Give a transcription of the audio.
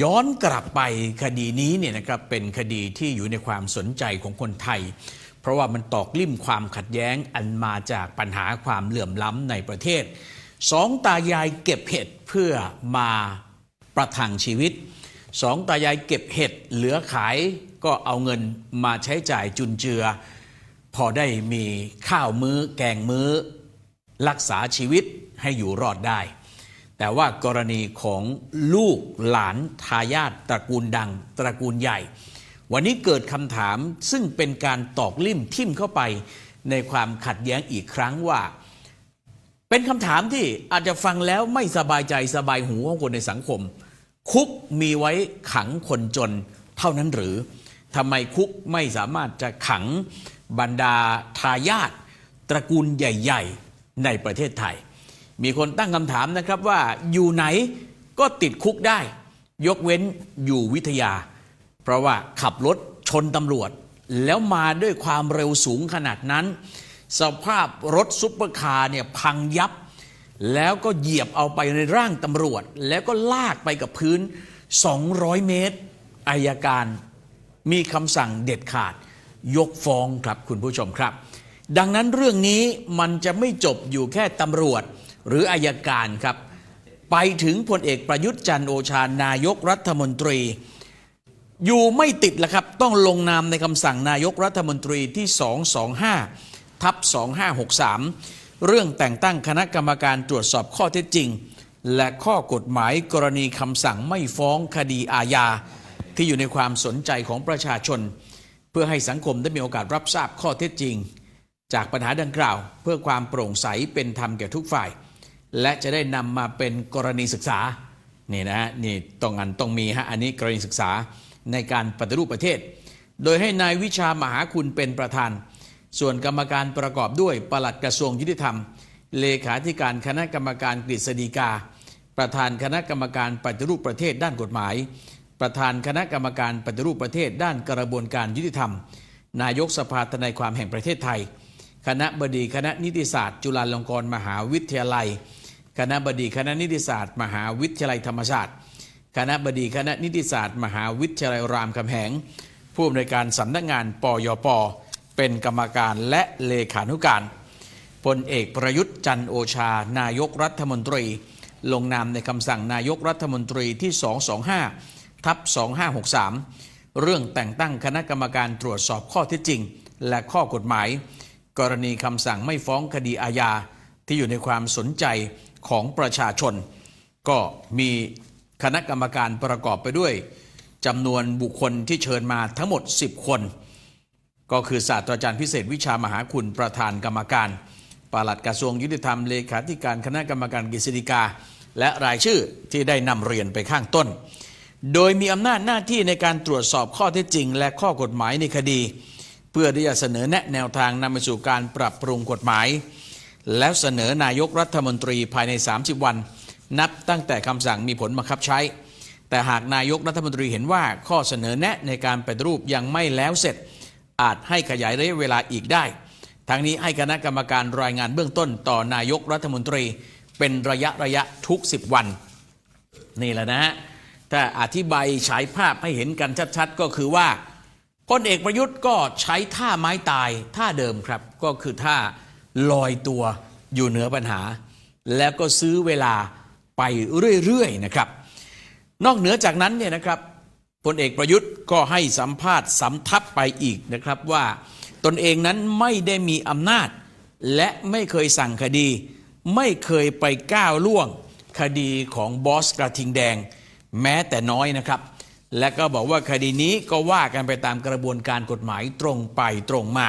ย้อนกลับไปคดีนี้เนี่ยนะครับเป็นคดีที่อยู่ในความสนใจของคนไทย เพราะว่ามันตอกลิ่มความขัดแย้งอันมาจากปัญหาความเหลื่อมล้ำในประเทศสองตายายเก็บเห็ดเพื่อมาประทังชีวิตสองตายายเก็บเห็ดเหลือขายก็เอาเงินมาใช้จ่ายจุนเจือ พอได้มีข้าวมื้อ แกงมื้อ รักษาชีวิตให้อยู่รอดได้ แต่ว่ากรณีของลูกหลานทายาทตระกูลดัง ตระกูลใหญ่ วันนี้เกิดคำถามซึ่งเป็นการตอกลิ่มทิ่มเข้าไปในความขัดแย้งอีกครั้งว่า เป็นคำถามที่อาจจะฟังแล้วไม่สบายใจสบายหูของคนในสังคม คุกมีไว้ขังคนจนเท่านั้นหรือทำไมคุกไม่สามารถจะขังบรรดาทายาทตระกูลใหญ่ ๆ ในประเทศไทย มีคนตั้งคำถามนะครับว่าอยู่ไหนก็ติดคุกได้ ยกเว้นอยู่วิทยา เพราะว่าขับรถชนตำรวจ แล้วมาด้วยความเร็วสูงขนาดนั้น สภาพรถซุปเปอร์คาร์เนี่ยพังยับ แล้วก็เหยียบเอาไปในร่างตำรวจ แล้วก็ลากไปกับพื้น 200 เมตรอายการมีคำสั่งเด็ดขาด ยกฟ้องครับคุณผู้ชมครับ ดังนั้นเรื่องนี้มันจะไม่จบอยู่แค่ตำรวจ หรืออายการครับ ไปถึงพลเอกประยุทธ์จันโอชานายกรัฐมนตรี อยู่ไม่ติดล้วครับ ต้องลงนามในคำสั่งนายกรัฐมนตรีที่ 225 ทับ 2563 เรื่องแต่งตั้งคณะกรรมการตรวจสอบข้อเท็จจริง และข้อกฎหมายกรณีคำสั่งไม่ฟ้องคดีอาญา ที่อยู่ในความสนใจของประชาชน เพื่อให้สังคมได้มีโอกาสรับทราบข้อเท็จจริงจากปัญหาดังกล่าว เพื่อความโปร่งใสเป็นธรรมแก่ทุกฝ่าย และจะได้นำมาเป็นกรณีศึกษานี่นะฮะนี่ต้องอันต้องมีฮะอันนี้กรณีศึกษาในการปฏิรูปประเทศ โดยให้นายวิชามหาคุณเป็นประธาน ส่วนกรรมการประกอบด้วยปลัดกระทรวงยุติธรรม เลขาธิการคณะกรรมการกฤษฎีกา ประธานคณะกรรมการปฏิรูปประเทศด้านกฎหมาย ประธานคณะกรรมการปฏิรูปประเทศด้านกระบวนการยุติธรรม นายกสภาทนายความแห่งประเทศไทย คณะบดีคณะนิติศาสตร์ จุฬาลงกรณ์มหาวิทยาลัย คณะบดีคณะนิติศาสตร์ มหาวิทยาลัยธรรมศาสตร์ คณะบดีคณะนิติศาสตร์ มหาวิทยาลัยรามคำแหง ผู้อำนวยการสำนักงานปยป เป็นกรรมการและเลขานุการพลเอกประยุทธ์จันโอชา นายกรัฐมนตรี ลงนามในคำสั่งนายกรัฐมนตรีที่ 225 ทับ 2563 เรื่องแต่งตั้งคณะกรรมการตรวจสอบข้อเท็จจริง และข้อกฎหมาย กรณีคำสั่งไม่ฟ้องคดีอาญาที่อยู่ในความสนใจ ของประชาชน ก็มีคณะกรรมการประกอบไปด้วยจำนวนบุคคลที่เชิญมาทั้งหมด 10 คน ก็คือศาสตราจารย์พิเศษวิชามหาคุณประธานกรรมการปลัดกระทรวงยุติธรรมเลขาธิการคณะกรรมการกฤษฎีกา และรายชื่อที่ได้นำเรียนไปข้างต้น โดยมีอำนาจหน้าที่ในการตรวจสอบข้อเท็จจริง และข้อกฎหมายในคดี เพื่อที่จะเสนอแนะแนวทางนำไปสู่การปรับปรุงกฎหมาย แล้วเสนอนายกรัฐมนตรีภายใน 30 วัน นับตั้งแต่คำสั่งมีผลบังคับใช้ แต่หากนายกรัฐมนตรีเห็นว่าข้อเสนอแนะในการปฏิรูปยังไม่แล้วเสร็จ อาจให้ขยายระยะเวลาอีกได้ ทั้งนี้ให้คณะกรรมการรายงานเบื้องต้นต่อนายกรัฐมนตรี เป็นระยะระยะทุก 10 วัน นี่แหละนะฮะถ้าอธิบายฉายภาพให้เห็นกันชัดๆ ก็คือว่าพลเอกประยุทธ์ก็ใช้ท่าไม้ตายท่าเดิมครับ ก็คือท่า ลอยตัวอยู่เหนือปัญหา แล้วก็ซื้อเวลาไปเรื่อยๆนะครับ นอกเหนือจากนั้นเนี่ยนะครับพลเอกประยุทธ์ก็ให้สัมภาษณ์สำทับไปอีกนะครับว่าตนเองนั้นไม่ได้มีอำนาจ และไม่เคยสั่งคดี ไม่เคยไปก้าวล่วง คดีของบอสกระทิงแดง แม้แต่น้อยนะครับ และก็บอกว่าคดีนี้ก็ว่ากันไปตามกระบวนการกฎหมายตรงไปตรงมา